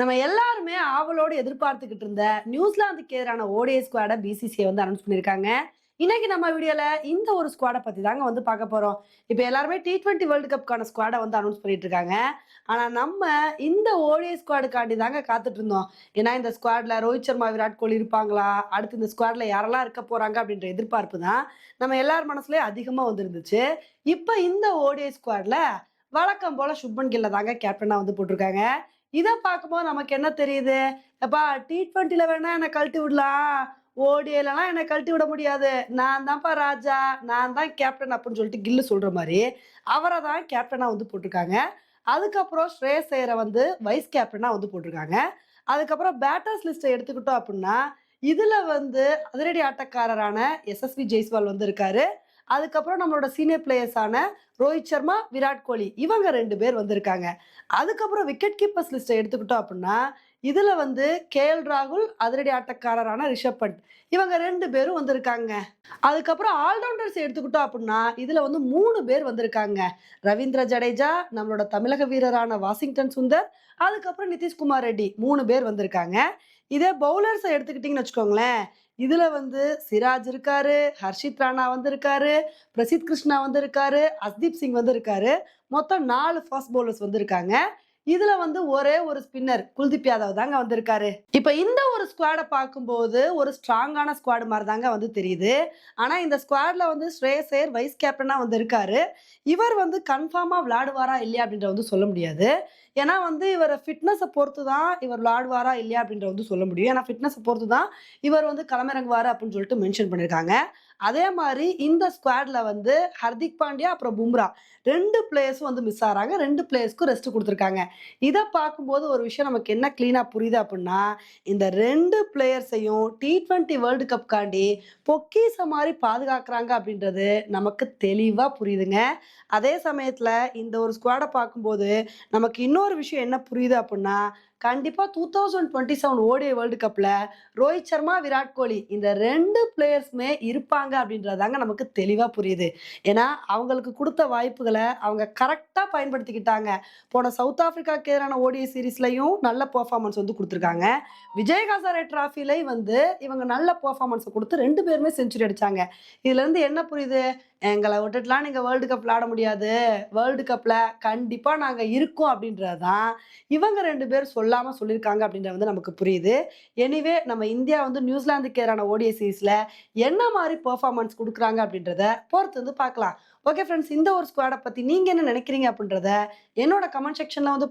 நம்ம எல்லாருமே ஆவலோடு எதிர்பார்த்துக்கிட்டு இருந்த நியூசிலாந்துக்கு எதிரான ஓடிஐ ஸ்குவாடை பிசிசிஐ வந்து அனௌன்ஸ் பண்ணியிருக்காங்க இன்னைக்கு நம்ம வீடியோல இந்த ஒரு ஸ்குவாடை பத்தி தாங்க வந்து பார்க்க போறோம். இப்போ எல்லாருமே டி டுவெண்ட்டி வேர்ல்டு கப்க்கான ஸ்குவாடை வந்து அனௌன்ஸ் பண்ணிட்டு இருக்காங்க. ஆனா நம்ம இந்த ஓடிஐ ஸ்குவாடுக்காண்டி தாங்க காத்துட்டு இருந்தோம். ஏன்னா இந்த ஸ்குவாட்ல ரோஹித் சர்மா விராட் கோலி இருப்பாங்களா? அடுத்து இந்த ஸ்குவாட்ல யாரெல்லாம் இருக்க போறாங்க அப்படின்ற எதிர்பார்ப்பு தான் நம்ம எல்லார் மனசுலயும் அதிகமா வந்துருந்துச்சு. இப்போ இந்த ஓடிஐ ஸ்குவாட்ல வழக்கம் போல சுப்மன் கில்ல தாங்க கேப்டனா வந்து போட்டிருக்காங்க. இதை பார்க்கும்போது நமக்கு என்ன தெரியுது? எப்பா டி ட்வெண்ட்டியில் வேணா என்னை கழட்டி விடலாம். ஓடியலாம் என்னை கழட்டி விட முடியாது. நான் தான்ப்பா ராஜா. நான் தான் கேப்டன் அப்படின்னு சொல்லிட்டு கில்லு சொல்கிற மாதிரி அவரை தான் கேப்டனாக வந்து போட்டிருக்காங்க. அதுக்கப்புறம் ஸ்ரேயஸ் ஐயரை வந்து வைஸ் கேப்டனாக வந்து போட்டிருக்காங்க. அதுக்கப்புறம் பேட்டர்ஸ் லிஸ்ட்டை எடுத்துக்கிட்டோம் அப்படின்னா இதில் வந்து அதிரடி ஆட்டக்காரரான எஸ்எஸ்வி ஜெய்ஸ்வால் வந்து இருக்காரு. அதுக்கப்புறம் நம்மளோட சீனியர் பிளேயர்ஸான ரோஹித் சர்மா விராட் கோலி இவங்க ரெண்டு பேர் வந்திருக்காங்க. அதுக்கப்புறம் விக்கெட் கீப்பர்ஸ் லிஸ்ட்டை எடுத்துக்கிட்டோம் அப்படின்னா இதில் வந்து கேஎல் ராகுல் அதிரடி ஆட்டக்காரரான ரிஷப் பண்ட் இவங்க ரெண்டு பேரும் வந்திருக்காங்க. அதுக்கப்புறம் ஆல்ரவுண்டர்ஸ் எடுத்துக்கிட்டோம் அப்படின்னா இதில் வந்து மூணு பேர் வந்திருக்காங்க. ரவீந்திர ஜடேஜா நம்மளோட தமிழக வீரரான வாஷிங்டன் சுந்தர் அதுக்கப்புறம் நிதிஷ்குமார் ரெட்டி மூணு பேர் வந்திருக்காங்க. இதே பவுலர்ஸை எடுத்துக்கிட்டிங்கன்னு வச்சுக்கோங்களேன். இதில் வந்து சிராஜ் இருக்காரு ஹர்ஷித் ராணா வந்திருக்காரு பிரசித் கிருஷ்ணா வந்திருக்காரு அஸ்தீப் சிங் வந்திருக்காரு. மொத்தம் நாலு ஃபாஸ்ட் பவுலர்ஸ் வந்திருக்காங்க. இதுல வந்து ஒரே ஒரு ஸ்பின்னர் குல்தீப் யாதவ் தாங்க வந்திருக்காரு. இப்ப இந்த ஒரு ஸ்குவாடை பார்க்கும்போது ஒரு ஸ்ட்ராங்கான ஸ்குவாடு மாதிரி தாங்க வந்து தெரியுது. ஆனா இந்த ஸ்குவாட்ல வந்து ஸ்ரேயஸ் ஐயர் வைஸ் கேப்டனா வந்து இருக்காரு இவர் வந்து கன்ஃபார்மா விளையாடுவாரா இல்லையா அப்படின்ற வந்து சொல்ல முடியாது. ஏன்னா வந்து இவர் ஃபிட்னஸை பொறுத்து தான் இவர் விளையாடுவாரா இல்லையா அப்படின்ற வந்து சொல்ல முடியும். ஏன்னா ஃபிட்னஸை பொறுத்து தான் இவர் வந்து களமிறங்குவார் அப்படின்னு சொல்லிட்டு மென்ஷன் பண்ணியிருக்காங்க அதே மாதிரி இந்த ஸ்குவாட்ல வந்து ஹர்திக் பாண்டியா அப்புறம் பும்ரா. ரெண்டு பிளேயர்ஸும் வந்து மிஸ் ஆகிறாங்க. ரெண்டு பிளேயர்ஸ்க்கும் ரெஸ்ட் கொடுத்துருக்காங்க. இதை பார்க்கும்போது ஒரு விஷயம் நமக்கு என்ன கிளீனாக புரியுது அப்படின்னா இந்த ரெண்டு பிளேயர்ஸையும் டி ட்வெண்ட்டி வேர்ல்டு கப் காண்டி பொக்கீச மாதிரி பாதுகாக்கிறாங்க அப்படின்றது நமக்கு தெளிவாக புரியுதுங்க. அதே சமயத்தில் இந்த ஒரு ஸ்குவாடை பார்க்கும்போது நமக்கு இன்னொரு விஷயம் என்ன புரியுது அப்படின்னா கண்டிப்பாக டூ தௌசண்ட் டுவெண்ட்டி செவன் ஓடிய வேர்ல்டு கப்பில் ரோஹித் சர்மா விராட் கோலி இந்த ரெண்டு பிளேயர்ஸுமே இருப்பாங்க அப்படின்றதாங்க நமக்கு தெளிவாக புரியுது. ஏன்னா அவங்களுக்கு கொடுத்த வாய்ப்புகளை அவங்க கரெக்டாக பயன்படுத்திக்கிட்டாங்க. போன சவுத் ஆஃப்ரிக்கா ஆப்பிரிக்காவுக்கு எதிரான ஓடிஐ சீரீஸ்லையும் நல்ல பெர்ஃபார்மன்ஸ் வந்து கொடுத்துருக்காங்க. விஜய் ஹசாரே டிராஃபிலையும் வந்து இவங்க நல்ல பெர்ஃபார்மன்ஸை கொடுத்து ரெண்டு பேருமே செஞ்சுரி அடித்தாங்க இதுலேருந்து என்ன புரியுது? எங்களை விட்டுட்டுலாம் நீங்கள் வேர்ல்டு கப் விளாட முடியாது. வேர்ல்டு கப்பில் கண்டிப்பாக நாங்கள் இருக்கோம் அப்படின்றது தான் இவங்க ரெண்டு பேர் சொல்லாமல் சொல்லியிருக்காங்க அப்படின்றது வந்து நமக்கு புரியுது. எனிவே நம்ம இந்தியா வந்து நியூசிலாந்துக்கு எதிரான ஓடிஐ சீரீஸில் என்ன மாதிரி பெர்ஃபார்மன்ஸ் கொடுக்குறாங்க அப்படின்றத பொறுத்து வந்து பார்க்கலாம். ஓகே ஃப்ரெண்ட்ஸ் இந்த ஒரு ஸ்குவாடை பற்றி நீங்கள் என்ன நினைக்கிறீங்க அப்படின்றத என்னோட கமெண்ட் செக்ஷனில் வந்து